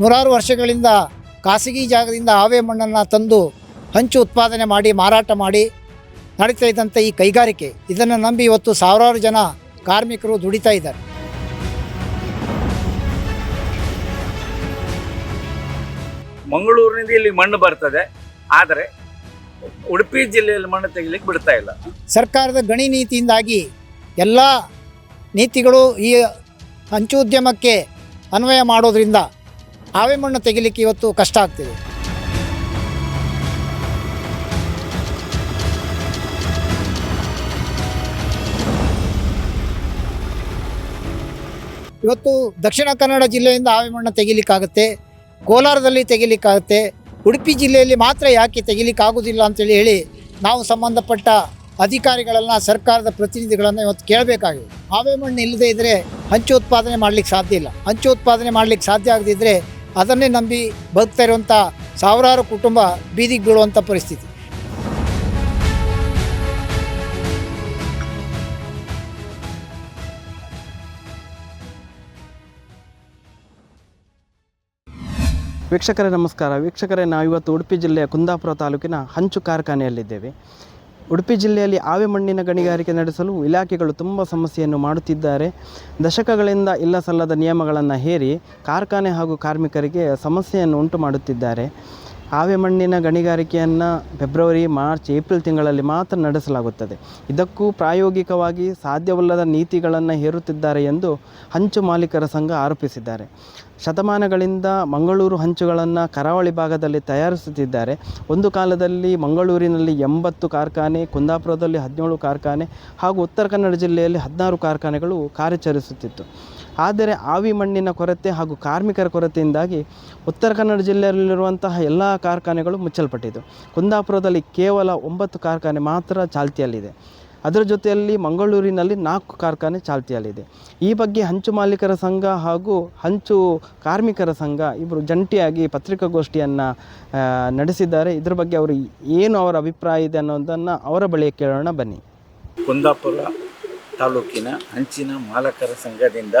ನೂರಾರು ವರ್ಷಗಳಿಂದ ಖಾಸಗಿ ಜಾಗದಿಂದ ಆವೆ ಮಣ್ಣನ್ನು ತಂದು ಹಂಚು ಉತ್ಪಾದನೆ ಮಾಡಿ ಮಾರಾಟ ಮಾಡಿ ನಡೀತಾ ಇದ್ದಂಥ ಈ ಕೈಗಾರಿಕೆ. ಇದನ್ನು ನಂಬಿ ಇವತ್ತು ಸಾವಿರಾರು ಜನ ಕಾರ್ಮಿಕರು ದುಡಿತಾ ಇದ್ದಾರೆ. ಮಂಗಳೂರಿನಿಂದ ಇಲ್ಲಿ ಮಣ್ಣು ಬರ್ತದೆ. ಆದರೆ ಉಡುಪಿ ಜಿಲ್ಲೆಯಲ್ಲಿ ಮಣ್ಣು ತೆಗಿಲಿಕ್ಕೆ ಬಿಡ್ತಾ ಇಲ್ಲ. ಸರ್ಕಾರದ ಗಣಿ ನೀತಿಯಿಂದಾಗಿ ಎಲ್ಲ ನೀತಿಗಳು ಈ ಹಂಚು ಉದ್ಯಮಕ್ಕೆ ಅನ್ವಯ ಮಾಡೋದ್ರಿಂದ ಆವೆ ಮಣ್ಣು ತೆಗಿಲಿಕ್ಕೆ ಇವತ್ತು ಕಷ್ಟ ಆಗ್ತಿದೆ. ಇವತ್ತು ದಕ್ಷಿಣ ಕನ್ನಡ ಜಿಲ್ಲೆಯಿಂದ ಆವೆ ಮಣ್ಣು ತೆಗಿಲಿಕ್ಕಾಗುತ್ತೆ. ಕೋಲಾರದಲ್ಲಿ ತೆಗಿಲಿಕ್ಕಾಗುತ್ತೆ. ಉಡುಪಿ ಜಿಲ್ಲೆಯಲ್ಲಿ ಮಾತ್ರ ಯಾಕೆ ತೆಗಿಲಿಕ್ಕಾಗೋದಿಲ್ಲ ಅಂತೇಳಿ ಹೇಳಿ ನಾವು ಸಂಬಂಧಪಟ್ಟ ಅಧಿಕಾರಿಗಳನ್ನ, ಸರ್ಕಾರದ ಪ್ರತಿನಿಧಿಗಳನ್ನು ಇವತ್ತು ಕೇಳಬೇಕಾಗಿದೆ. ಆವೆ ಮಣ್ಣು ಇಲ್ಲದೆ ಇದ್ದರೆ ಹಂಚು ಉತ್ಪಾದನೆ ಮಾಡಲಿಕ್ಕೆ ಸಾಧ್ಯ ಇಲ್ಲ. ಹಂಚು ಉತ್ಪಾದನೆ ಮಾಡಲಿಕ್ಕೆ ಸಾಧ್ಯ ಆಗದಿದ್ದರೆ ಅದನ್ನೇ ನಂಬಿ ಬದುಕ್ತಾ ಇರುವಂಥ ಸಾವಿರಾರು ಕುಟುಂಬ ಬೀದಿಗೆ ಬೀಳುವಂಥ ಪರಿಸ್ಥಿತಿ. ವೀಕ್ಷಕರೇ ನಮಸ್ಕಾರ. ವೀಕ್ಷಕರೇ, ನಾವಿವತ್ತು ಉಡುಪಿ ಜಿಲ್ಲೆಯ ಕುಂದಾಪುರ ತಾಲೂಕಿನ ಹಂಚು ಕಾರ್ಖಾನೆಯಲ್ಲಿದ್ದೇವೆ. ಉಡುಪಿ ಜಿಲ್ಲೆಯಲ್ಲಿ ಆವೆ ಮಣ್ಣಿನ ಗಣಿಗಾರಿಕೆ ನಡೆಸಲು ಇಲಾಖೆಗಳು ತುಂಬ ಸಮಸ್ಯೆಯನ್ನು ಮಾಡುತ್ತಿದ್ದಾರೆ. ದಶಕಗಳಿಂದ ಇಲ್ಲ ಸಲ್ಲದ ನಿಯಮಗಳನ್ನು ಹೇರಿ ಕಾರ್ಖಾನೆ ಹಾಗೂ ಕಾರ್ಮಿಕರಿಗೆ ಸಮಸ್ಯೆಯನ್ನು ಉಂಟು ಮಾಡುತ್ತಿದ್ದಾರೆ ಆವೆ ಮಣ್ಣಿನ ಗಣಿಗಾರಿಕೆಯನ್ನು ಫೆಬ್ರವರಿ, ಮಾರ್ಚ್, ಏಪ್ರಿಲ್ ತಿಂಗಳಲ್ಲಿ ಮಾತ್ರ ನಡೆಸಲಾಗುತ್ತದೆ. ಇದಕ್ಕೂ ಪ್ರಾಯೋಗಿಕವಾಗಿ ಸಾಧ್ಯವಲ್ಲದ ನೀತಿಗಳನ್ನು ಹೇರುತ್ತಿದ್ದಾರೆ ಎಂದು ಹಂಚು ಮಾಲೀಕರ ಸಂಘ ಆರೋಪಿಸಿದ್ದಾರೆ. ಶತಮಾನಗಳಿಂದ ಮಂಗಳೂರು ಹಂಚುಗಳನ್ನು ಕರಾವಳಿ ಭಾಗದಲ್ಲಿ ತಯಾರಿಸುತ್ತಿದ್ದಾರೆ. ಒಂದು ಕಾಲದಲ್ಲಿ ಮಂಗಳೂರಿನಲ್ಲಿ ಎಂಬತ್ತು ಕಾರ್ಖಾನೆ, ಕುಂದಾಪುರದಲ್ಲಿ ಹದಿನೇಳು ಕಾರ್ಖಾನೆ ಹಾಗೂ ಉತ್ತರ ಕನ್ನಡ ಜಿಲ್ಲೆಯಲ್ಲಿ ಹದಿನಾರು ಕಾರ್ಖಾನೆಗಳು ಕಾರ್ಯಾಚರಿಸುತ್ತಿತ್ತು. ಆದರೆ ಆವಿ ಮಣ್ಣಿನ ಕೊರತೆ ಹಾಗೂ ಕಾರ್ಮಿಕರ ಕೊರತೆಯಿಂದಾಗಿ ಉತ್ತರ ಕನ್ನಡ ಜಿಲ್ಲೆಯಲ್ಲಿರುವಂತಹ ಎಲ್ಲ ಕಾರ್ಖಾನೆಗಳು ಮುಚ್ಚಲ್ಪಟ್ಟಿದ್ದು. ಕುಂದಾಪುರದಲ್ಲಿ ಕೇವಲ ಒಂಬತ್ತು ಕಾರ್ಖಾನೆ ಮಾತ್ರ ಚಾಲ್ತಿಯಲ್ಲಿದೆ. ಅದರ ಜೊತೆಯಲ್ಲಿ ಮಂಗಳೂರಿನಲ್ಲಿ ನಾಲ್ಕು ಕಾರ್ಖಾನೆ ಚಾಲ್ತಿಯಲ್ಲಿದೆ. ಈ ಬಗ್ಗೆ ಹಂಚು ಮಾಲೀಕರ ಸಂಘ ಹಾಗೂ ಹಂಚು ಕಾರ್ಮಿಕರ ಸಂಘ ಇಬ್ಬರು ಜಂಟಿಯಾಗಿ ಪತ್ರಿಕಾಗೋಷ್ಠಿಯನ್ನು ನಡೆಸಿದ್ದಾರೆ. ಇದ್ರ ಬಗ್ಗೆ ಅವರು ಏನು ಅವರ ಅಭಿಪ್ರಾಯ ಇದೆ ಅನ್ನೋದನ್ನು ಅವರ ಬಳಿ ಕೇಳೋಣ ಬನ್ನಿ. ಕುಂದಾಪುರ ತಾಲೂಕಿನ ಹಂಚಿನ ಮಾಲಕರ ಸಂಘದಿಂದ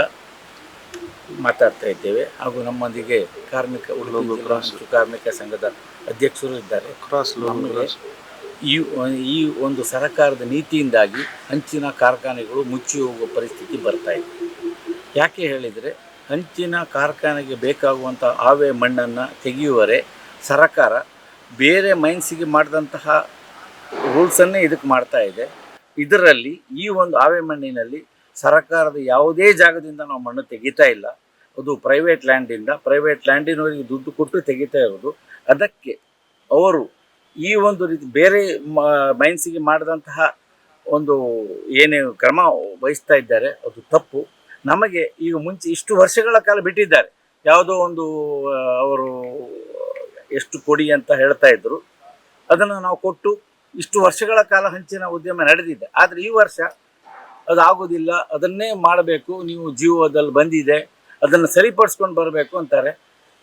ಮಾತಾಡ್ತಾ ಇದ್ದೇವೆ. ಹಾಗೂ ನಮ್ಮೊಂದಿಗೆ ಕಾರ್ಮಿಕ ಉಡುಪಿ ಜಿಲ್ಲಾ ಕಾರ್ಮಿಕ ಸಂಘದ ಅಧ್ಯಕ್ಷರು ಇದ್ದಾರೆ. ನಮಗೆ ಈ ಈ ಒಂದು ಸರ್ಕಾರದ ನೀತಿಯಿಂದಾಗಿ ಹಂಚಿನ ಕಾರ್ಖಾನೆಗಳು ಮುಚ್ಚಿ ಹೋಗುವ ಪರಿಸ್ಥಿತಿ ಬರ್ತಾ ಇದೆ. ಯಾಕೆ ಹೇಳಿದರೆ ಹಂಚಿನ ಕಾರ್ಖಾನೆಗೆ ಬೇಕಾಗುವಂಥ ಆವೆ ಮಣ್ಣನ್ನು ತೆಗೆಯುವರೆ ಸರ್ಕಾರ ಬೇರೆ ಮೈನ್ಸಿಗೆ ಮಾಡಿದಂತಹ ರೂಲ್ಸನ್ನೇ ಇದಕ್ಕೆ ಮಾಡ್ತಾ ಇದೆ. ಇದರಲ್ಲಿ ಈ ಒಂದು ಆವೆ ಮಣ್ಣಿನಲ್ಲಿ ಸರ್ಕಾರದ ಯಾವುದೇ ಜಾಗದಿಂದ ನಾವು ಮಣ್ಣು ತೆಗಿತಾ ಇಲ್ಲ. ಅದು ಪ್ರೈವೇಟ್ ಲ್ಯಾಂಡಿಂದ ಪ್ರೈವೇಟ್ ಲ್ಯಾಂಡಿನವರಿಗೆ ದುಡ್ಡು ಕೊಟ್ಟು ತೆಗಿತಾ ಇರೋದು. ಅದಕ್ಕೆ ಅವರು ಈ ಒಂದು ರೀತಿ ಬೇರೆ ಮೈನ್ಸಿಗೆ ಮಾಡಿದಂತಹ ಒಂದು ಏನೇನು ಕ್ರಮ ವಹಿಸ್ತಾ ಇದ್ದಾರೆ, ಅದು ತಪ್ಪು. ನಮಗೆ ಈಗ ಮುಂಚೆ ಇಷ್ಟು ವರ್ಷಗಳ ಕಾಲ ಬಿಟ್ಟಿದ್ದಾರೆ. ಯಾವುದೋ ಒಂದು ಅವರು ಎಷ್ಟು ಕೊಡಿ ಅಂತ ಹೇಳ್ತಾ ಇದ್ರು. ಅದನ್ನು ನಾವು ಕೊಟ್ಟು ಇಷ್ಟು ವರ್ಷಗಳ ಕಾಲ ಹಂಚಿನ ಉದ್ಯಮ ನಡೆದಿದೆ. ಆದರೆ ಈ ವರ್ಷ ಅದು ಆಗೋದಿಲ್ಲ ಅದನ್ನೇ ಮಾಡಬೇಕು. ನೀವು ಜೀವದಲ್ಲಿ ಬಂದಿದೆ. ಅದನ್ನು ಸರಿಪಡಿಸ್ಕೊಂಡು ಬರಬೇಕು ಅಂತಾರೆ.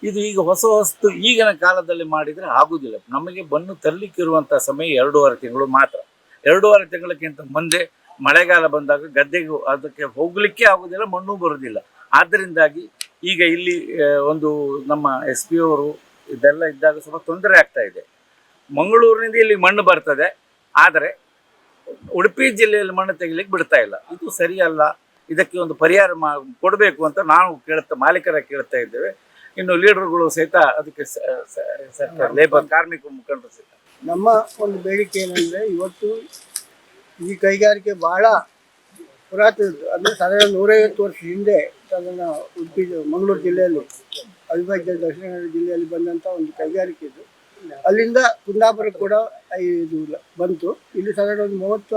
ಇದು ಈಗ ಹೊಸ ಹೊಸ್ತು ಈಗಿನ ಕಾಲದಲ್ಲಿ ಮಾಡಿದರೆ ಆಗೋದಿಲ್ಲ. ನಮಗೆ ಬನ್ನು ತರಲಿಕ್ಕಿರುವಂಥ ಸಮಯ ಎರಡೂವರೆ ತಿಂಗಳು ಮಾತ್ರ. ಎರಡೂವರೆ ತಿಂಗಳಕ್ಕಿಂತ ಮುಂದೆ ಮಳೆಗಾಲ ಬಂದಾಗ ಗದ್ದೆಗೂ ಅದಕ್ಕೆ ಹೋಗಲಿಕ್ಕೆ ಆಗೋದಿಲ್ಲ, ಮಣ್ಣು ಬರೋದಿಲ್ಲ. ಆದ್ದರಿಂದಾಗಿ ಈಗ ಇಲ್ಲಿ ಒಂದು ನಮ್ಮ ಎಸ್ ಪಿ ಅವರು ಇದೆಲ್ಲ ಇದ್ದಾಗ ಸ್ವಲ್ಪ ತೊಂದರೆ ಆಗ್ತಾ ಇದೆ. ಮಂಗಳೂರಿನಿಂದ ಇಲ್ಲಿ ಮಣ್ಣು ಬರ್ತದೆ. ಆದರೆ ಉಡುಪಿ ಜಿಲ್ಲೆಯಲ್ಲಿ ಮಣ್ಣು ತೆಗಿಲಿಕ್ಕೆ ಬಿಡ್ತಾ ಇಲ್ಲ. ಇದು ಸರಿಯಲ್ಲ. ಇದಕ್ಕೆ ಒಂದು ಪರಿಹಾರ ಮಾ, ಕೊಡಬೇಕು ಅಂತ ನಾವು ಕೇಳ್ತಾ, ಮಾಲೀಕರ ಕೇಳ್ತಾ ಇದ್ದೇವೆ. ಇನ್ನು ಲೀಡರ್ಗಳು ಸಹಿತ ಅದಕ್ಕೆ ಲೇಬರ್ ಕಾರ್ಮಿಕ ಮುಖಂಡರು ಸಹಿತ. ನಮ್ಮ ಒಂದು ಬೇಡಿಕೆ ಏನಂದರೆ ಇವತ್ತು ಈ ಕೈಗಾರಿಕೆ ಬಹಳ ಪುರಾತನದ್ದು ಅಂದರೆ ಸಾವಿರದ ನೂರೈವತ್ತು ವರ್ಷ ಹಿಂದೆ ಅದನ್ನು ಉಡುಪಿ ಮಂಗಳೂರು ಜಿಲ್ಲೆಯಲ್ಲಿ, ಅವಿಭಾಜ್ಯ ದಕ್ಷಿಣ ಕನ್ನಡ ಜಿಲ್ಲೆಯಲ್ಲಿ ಬಂದಂಥ ಒಂದು ಕೈಗಾರಿಕೆ ಇದು. ಅಲ್ಲಿಂದ ಕುಂದಾಪುರ ಕೂಡ ಇದು ಬಂತು. ಇಲ್ಲಿ ಸಾಧಾರಣ ಒಂದು ಮೂವತ್ತು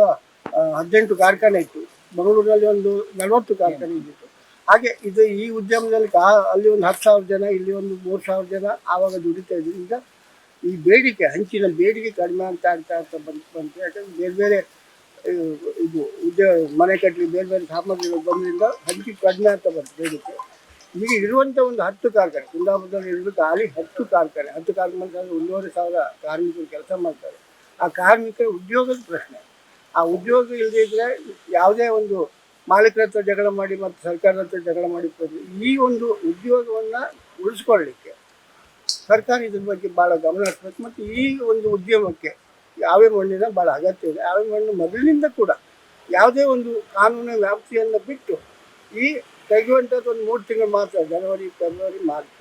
ಹದಿನೆಂಟು ಕಾರ್ಖಾನೆ ಇತ್ತು. ಮಂಗಳೂರಿನಲ್ಲಿ ಒಂದು ನಲವತ್ತು ಕಾರ್ಖಾನೆ ಇದ್ದಿತ್ತು. ಹಾಗೆ ಇದು ಈ ಉದ್ಯಮದಲ್ಲಿ ಕಾ ಅಲ್ಲಿ ಒಂದು ಹತ್ತು ಸಾವಿರ ಜನ ಇಲ್ಲಿ ಒಂದು ಮೂರು ಸಾವಿರ ಜನ ಆವಾಗ ದುಡಿತಾ ಇದ್ರು. ಈಗ ಈ ಬೇಡಿಕೆ ಹಂಚಿನ ಬೇಡಿಕೆ ಕಡಿಮೆ ಅಂತ ಆಗ್ತಾ ಆಗ್ತಾ ಬಂತು ಬಂತು. ಯಾಕಂದ್ರೆ ಬೇರೆ ಬೇರೆ ಇದು ಉದ್ಯೋಗ ಮನೆ ಕಟ್ಟಲಿ ಬೇರೆ ಬೇರೆ ಸಾಮಗ್ರಿಗಳು ಬಂದ್ರಿಂದ ಹಂಚಿ ಕಡಿಮೆ ಅಂತ ಬಂತು ಬೇಡಿಕೆ. ಈಗ ಇರುವಂಥ ಒಂದು ಹತ್ತು ಕಾರ್ಖಾನೆ, ಕುಂದಾಪುರದಲ್ಲಿ ಇರೋದು ಖಾಲಿ ಹತ್ತು ಕಾರ್ಖಾನೆ ಹತ್ತು ಕಾರ್ಖಾನೆ ಅಂದ್ರೆ ಒಂದೂವರೆ ಸಾವಿರ ಕಾರ್ಮಿಕರು ಕೆಲಸ ಮಾಡ್ತಾರೆ. ಆ ಕಾರ್ಮಿಕರ ಉದ್ಯೋಗದ ಪ್ರಶ್ನೆ. ಆ ಉದ್ಯೋಗ ಇಲ್ಲದೇ ಇದ್ದರೆ ಯಾವುದೇ ಒಂದು ಮಾಲೀಕರ ಹತ್ರ ಜಗಳ ಮಾಡಿ ಮತ್ತು ಸರ್ಕಾರದ ಹತ್ರ ಜಗಳ ಮಾಡಿ ಈ ಒಂದು ಉದ್ಯೋಗವನ್ನು ಉಳಿಸ್ಕೊಳ್ಳಿಕ್ಕೆ ಸರ್ಕಾರ ಇದ್ರ ಬಗ್ಗೆ ಭಾಳ ಗಮನ ಹರಿಸ್ಬೇಕು ಮತ್ತು ಈ ಒಂದು ಉದ್ಯಮಕ್ಕೆ ಯಾವೇ ಮಣ್ಣಿನ ಭಾಳ ಅಗತ್ಯ ಇದೆ. ಯಾವೇ ಮಣ್ಣು ಮೊದಲಿನಿಂದ ಕೂಡ ಯಾವುದೇ ಒಂದು ಕಾನೂನು ವ್ಯಾಪ್ತಿಯನ್ನು ಬಿಟ್ಟು ಈ ತೆಗೆಯುವಂಥದ್ದು ಒಂದು ಮೂರು ತಿಂಗಳು ಮಾತ್ರ, ಜನವರಿ, ಫೆಬ್ರವರಿ, ಮಾರ್ಚ್.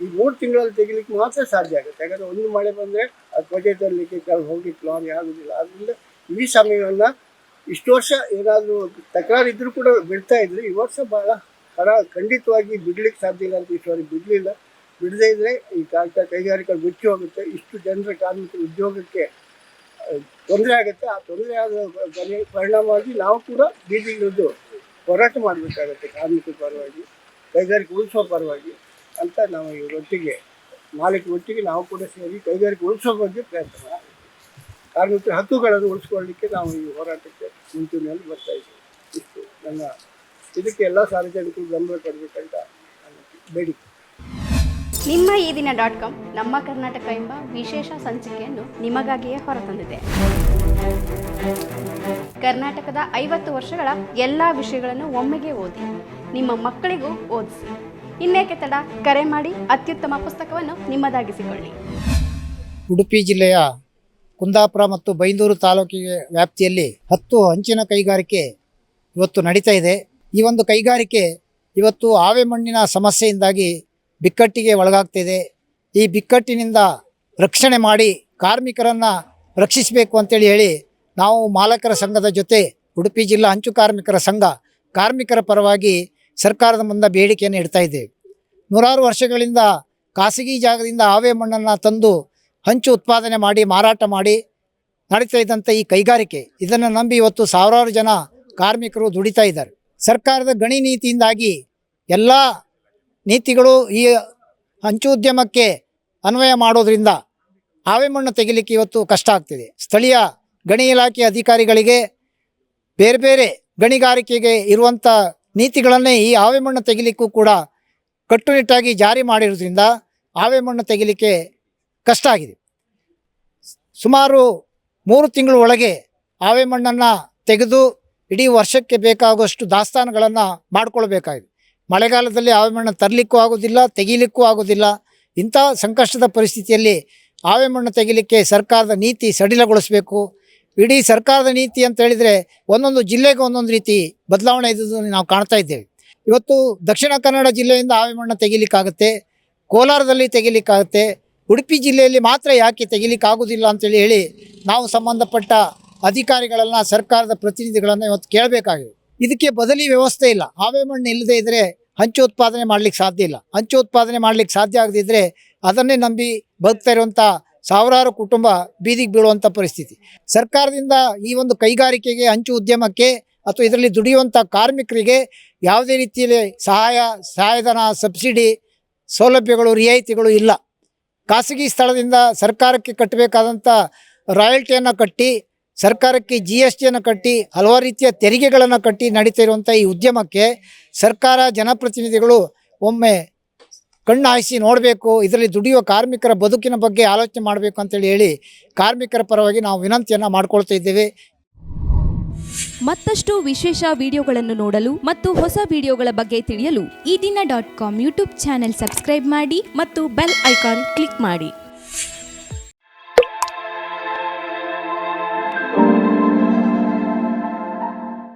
ಈ ಮೂರು ತಿಂಗಳಲ್ಲಿ ತೆಗಿಲಿಕ್ಕೆ ಮಾತ್ರ ಸಾಧ್ಯ ಆಗುತ್ತೆ. ಯಾಕಂದರೆ ಒಂದು ಮಳೆ ಬಂದರೆ ಅದು ತ್ವಚೆ ತರಲಿಕ್ಕೆ ಹೋಗ್ಲಿಕ್ಕೆ ಲಾರಿ ಆಗೋದಿಲ್ಲ. ಆದ್ದರಿಂದ ಈ ಸಮಯವನ್ನು ಇಷ್ಟು ವರ್ಷ ಏನಾದರೂ ತಕರಾರು ಇದ್ದರೂ ಕೂಡ ಬಿಡ್ತಾ ಇದ್ರು. ಈ ವರ್ಷ ಭಾಳ ಕರ ಖಂಡಿತವಾಗಿ ಬಿಡ್ಲಿಕ್ಕೆ ಸಾಧ್ಯ ಇಲ್ಲ ಅಂತ ಇಷ್ಟವರೆಗೆ ಬಿಡಲಿಲ್ಲ. ಬಿಡದೇ ಇದ್ದರೆ ಈ ಕಾರ್ಯ ಕೈಗಾರಿಕೆಗಳು ಮುಚ್ಚಿ ಹೋಗುತ್ತೆ. ಇಷ್ಟು ಜನರ ಕಾರ್ಮಿಕರ ಉದ್ಯೋಗಕ್ಕೆ ತೊಂದರೆ ಆಗುತ್ತೆ. ಆ ತೊಂದರೆ ಆದ ಪರಿಣಾಮವಾಗಿ ನಾವು ಕೂಡ ಬೀದಿಗಿಳಿದು ಹೋರಾಟ ಮಾಡಬೇಕಾಗತ್ತೆ ಕಾರ್ಮಿಕರ ಪರವಾಗಿ, ಕೈಗಾರಿಕೆ ಉಳಿಸೋ ಪರವಾಗಿ ಅಂತ ನಾವು ಇವರೊಟ್ಟಿಗೆ ಮಾಲೀಕರ ಒಟ್ಟಿಗೆ ನಾವು ಕೂಡ ಸೇರಿ ಕೈಗಾರಿಕೆ ಉಳಿಸೋ ಬಗ್ಗೆ ಪ್ರಯತ್ನ ಮಾಡ್ತೀವಿ. ಕಾರ್ಮಿಕರ ಹಕ್ಕುಗಳನ್ನು ಉಳಿಸ್ಕೊಳ್ಳಿಕ್ಕೆ ನಾವು ಈ ಹೋರಾಟಕ್ಕೆ ಮುಂಚೂಣಿಯಲ್ಲಿ ಬರ್ತಾ ಇದ್ದೀವಿ. ಇಷ್ಟು ನನ್ನ, ಇದಕ್ಕೆ ಎಲ್ಲ ಸಾರ್ವಜನಿಕರು ಗಮನ ಕೊಡಬೇಕಂತ ಬೇಡಿಕೆ. ನಿಮ್ಮ ಈ ದಿನ ಡಾಟ್ ಕಾಮ್, ನಮ್ಮ ಕರ್ನಾಟಕ ಎಂಬ ವಿಶೇಷ ಸಂಚಿಕೆಯನ್ನು ನಿಮಗಾಗಿಯೇ ಹೊರತಂದಿದೆ. ಕರ್ನಾಟಕದ ಐವತ್ತು ವರ್ಷಗಳ ಎಲ್ಲ ವಿಷಯಗಳನ್ನು ಒಮ್ಮೆಗೆ ಓದಿ, ನಿಮ್ಮ ಮಕ್ಕಳಿಗೂ ಓದಿಸಿ. ಇನ್ನೇಕೆ ತಡ? ಕರೆ ಮಾಡಿ ಅತ್ಯುತ್ತಮ ಪುಸ್ತಕವನ್ನು ನಿಮ್ಮದಾಗಿಸಿಕೊಳ್ಳಿ. ಉಡುಪಿ ಜಿಲ್ಲೆಯ ಕುಂದಾಪುರ ಮತ್ತು ಬೈಂದೂರು ತಾಲೂಕಿಗೆ ವ್ಯಾಪ್ತಿಯಲ್ಲಿ ಹತ್ತು ಹಂಚಿನ ಕೈಗಾರಿಕೆ ಇವತ್ತು ನಡೀತಾ ಇದೆ. ಈ ಒಂದು ಕೈಗಾರಿಕೆ ಇವತ್ತು ಆವೆ ಮಣ್ಣಿನ ಸಮಸ್ಯೆಯಿಂದಾಗಿ ಬಿಕ್ಕಟ್ಟಿಗೆ ಒಳಗಾಗ್ತಿದೆ. ಈ ಬಿಕ್ಕಟ್ಟಿನಿಂದ ರಕ್ಷಣೆ ಮಾಡಿ ಕಾರ್ಮಿಕರನ್ನು ರಕ್ಷಿಸಬೇಕು ಅಂತೇಳಿ ಹೇಳಿ ನಾವು ಮಾಲಕರ ಸಂಘದ ಜೊತೆ ಉಡುಪಿ ಜಿಲ್ಲಾ ಹಂಚು ಕಾರ್ಮಿಕರ ಸಂಘ ಕಾರ್ಮಿಕರ ಪರವಾಗಿ ಸರ್ಕಾರದ ಮುಂದೆ ಬೇಡಿಕೆಯನ್ನು ಇಡ್ತಾ ಇದ್ದೇವೆ. ನೂರಾರು ವರ್ಷಗಳಿಂದ ಖಾಸಗಿ ಜಾಗದಿಂದ ಆವೆ ಮಣ್ಣನ್ನು ತಂದು ಹಂಚು ಉತ್ಪಾದನೆ ಮಾಡಿ, ಮಾರಾಟ ಮಾಡಿ ನಡೀತಾ ಇದ್ದಂಥ ಈ ಕೈಗಾರಿಕೆ, ಇದನ್ನು ನಂಬಿ ಇವತ್ತು ಸಾವಿರಾರು ಜನ ಕಾರ್ಮಿಕರು ದುಡಿತಾ ಇದ್ದಾರೆ. ಸರ್ಕಾರದ ಗಣಿ ನೀತಿಯಿಂದಾಗಿ ಎಲ್ಲ ನೀತಿಗಳು ಈ ಹಂಚು ಉದ್ಯಮಕ್ಕೆ ಅನ್ವಯ ಮಾಡೋದ್ರಿಂದ ಆವೆ ಮಣ್ಣು ತೆಗಿಲಿಕ್ಕೆ ಇವತ್ತು ಕಷ್ಟ ಆಗ್ತಿದೆ. ಸ್ಥಳೀಯ ಗಣಿ ಇಲಾಖೆ ಅಧಿಕಾರಿಗಳಿಗೆ ಬೇರೆ ಬೇರೆ ಗಣಿಗಾರಿಕೆಗೆ ಇರುವಂಥ ನೀತಿಗಳನ್ನೇ ಈ ಆವೆ ಮಣ್ಣು ತೆಗಿಲಿಕ್ಕೂ ಕೂಡ ಕಟ್ಟುನಿಟ್ಟಾಗಿ ಜಾರಿ ಮಾಡಿರೋದ್ರಿಂದ ಆವೆ ಮಣ್ಣು ತೆಗಿಲಿಕ್ಕೆ ಕಷ್ಟ ಆಗಿದೆ. ಸುಮಾರು ಮೂರು ತಿಂಗಳ ಒಳಗೆ ಆವೆ ಮಣ್ಣನ್ನು ತೆಗೆದು ಇಡೀ ವರ್ಷಕ್ಕೆ ಬೇಕಾಗುವಷ್ಟು ದಾಸ್ತಾನುಗಳನ್ನು ಮಾಡಿಕೊಳ್ಬೇಕಾಗಿದೆ. ಮಳೆಗಾಲದಲ್ಲಿ ಆವೆ ಮಣ್ಣು ತರಲಿಕ್ಕೂ ಆಗೋದಿಲ್ಲ, ತೆಗೀಲಿಕ್ಕೂ ಆಗೋದಿಲ್ಲ. ಇಂಥ ಸಂಕಷ್ಟದ ಪರಿಸ್ಥಿತಿಯಲ್ಲಿ ಆವೆ ಮಣ್ಣು ತೆಗಿಲಿಕ್ಕೆ ಸರ್ಕಾರದ ನೀತಿ ಸಡಿಲಗೊಳಿಸಬೇಕು. ಇಡೀ ಸರ್ಕಾರದ ನೀತಿ ಅಂತ ಹೇಳಿದರೆ ಒಂದೊಂದು ಜಿಲ್ಲೆಗೆ ಒಂದೊಂದು ರೀತಿ ಬದಲಾವಣೆ ಇದ್ದುದನ್ನು ನಾವು ಕಾಣ್ತಾ ಇದ್ದೇವೆ. ಇವತ್ತು ದಕ್ಷಿಣ ಕನ್ನಡ ಜಿಲ್ಲೆಯಿಂದ ಆವೆ ಮಣ್ಣು ತೆಗೀಲಿಕ್ಕಾಗುತ್ತೆ, ಕೋಲಾರದಲ್ಲಿ ತೆಗಿಲಿಕ್ಕಾಗುತ್ತೆ, ಉಡುಪಿ ಜಿಲ್ಲೆಯಲ್ಲಿ ಮಾತ್ರ ಯಾಕೆ ತೆಗಿಲಿಕ್ಕಾಗೋದಿಲ್ಲ ಅಂತೇಳಿ ಹೇಳಿ ನಾವು ಸಂಬಂಧಪಟ್ಟ ಅಧಿಕಾರಿಗಳನ್ನು, ಸರ್ಕಾರದ ಪ್ರತಿನಿಧಿಗಳನ್ನು ಇವತ್ತು ಕೇಳಬೇಕಾಗಿದೆ. ಇದಕ್ಕೆ ಬದಲಿ ವ್ಯವಸ್ಥೆ ಇಲ್ಲ. ಹಾವೇ ಮಣ್ಣು ಇಲ್ಲದೆ ಇದ್ದರೆ ಹಂಚು ಉತ್ಪಾದನೆ ಮಾಡ್ಲಿಕ್ಕೆ ಸಾಧ್ಯ ಇಲ್ಲ. ಹಂಚು ಉತ್ಪಾದನೆ ಮಾಡ್ಲಿಕ್ಕೆ ಸಾಧ್ಯ ಆಗದಿದ್ದರೆ ಅದನ್ನೇ ನಂಬಿ ಬದುಕ್ತಾ ಇರುವಂಥ ಸಾವಿರಾರು ಕುಟುಂಬ ಬೀದಿಗೆ ಬೀಳುವಂಥ ಪರಿಸ್ಥಿತಿ. ಸರ್ಕಾರದಿಂದ ಈ ಒಂದು ಕೈಗಾರಿಕೆಗೆ, ಹಂಚು ಉದ್ಯಮಕ್ಕೆ ಅಥವಾ ಇದರಲ್ಲಿ ದುಡಿಯುವಂಥ ಕಾರ್ಮಿಕರಿಗೆ ಯಾವುದೇ ರೀತಿಯಲ್ಲಿ ಸಹಾಯ, ಸಹಾಯಧನ, ಸಬ್ಸಿಡಿ ಸೌಲಭ್ಯಗಳು, ರಿಯಾಯಿತಿಗಳು ಇಲ್ಲ. ಖಾಸಗಿ ಸ್ಥಳದಿಂದ ಸರ್ಕಾರಕ್ಕೆ ಕಟ್ಟಬೇಕಾದಂಥ ರಾಯಲ್ಟಿಯನ್ನು ಕಟ್ಟಿ ಸರ್ಕಾರಕ್ಕೆ ಜಿ ಎಸ್ ಟಿಯನ್ನು ಕಟ್ಟಿ ಹಲವಾರು ರೀತಿಯ ತೆರಿಗೆಗಳನ್ನು ಕಟ್ಟಿ ನಡೀತಾ ಇರುವಂಥ ಈ ಉದ್ಯಮಕ್ಕೆ ಸರ್ಕಾರ ಜನಪ್ರತಿನಿಧಿಗಳು ಒಮ್ಮೆ ಕಣ್ಣು ಹಾಯಿಸಿ ನೋಡಬೇಕು, ಇದರಲ್ಲಿ ದುಡಿಯುವ ಕಾರ್ಮಿಕರ ಬದುಕಿನ ಬಗ್ಗೆ ಆಲೋಚನೆ ಮಾಡಬೇಕು ಅಂತೇಳಿ ಹೇಳಿ ಕಾರ್ಮಿಕರ ಪರವಾಗಿ ನಾವು ವಿನಂತಿಯನ್ನು ಮಾಡ್ಕೊಳ್ತಾ ಇದ್ದೇವೆ. ಮತ್ತಷ್ಟು ವಿಶೇಷ ವಿಡಿಯೋಗಳನ್ನು ನೋಡಲು ಮತ್ತು ಹೊಸ ವಿಡಿಯೋಗಳ ಬಗ್ಗೆ ತಿಳಿಯಲು ಈ ದಿನ dot com YouTube channel subscribe ಮಾಡಿ ಮತ್ತು ಬೆಲ್ ಐಕಾನ್ ಕ್ಲಿಕ್ ಮಾಡಿ.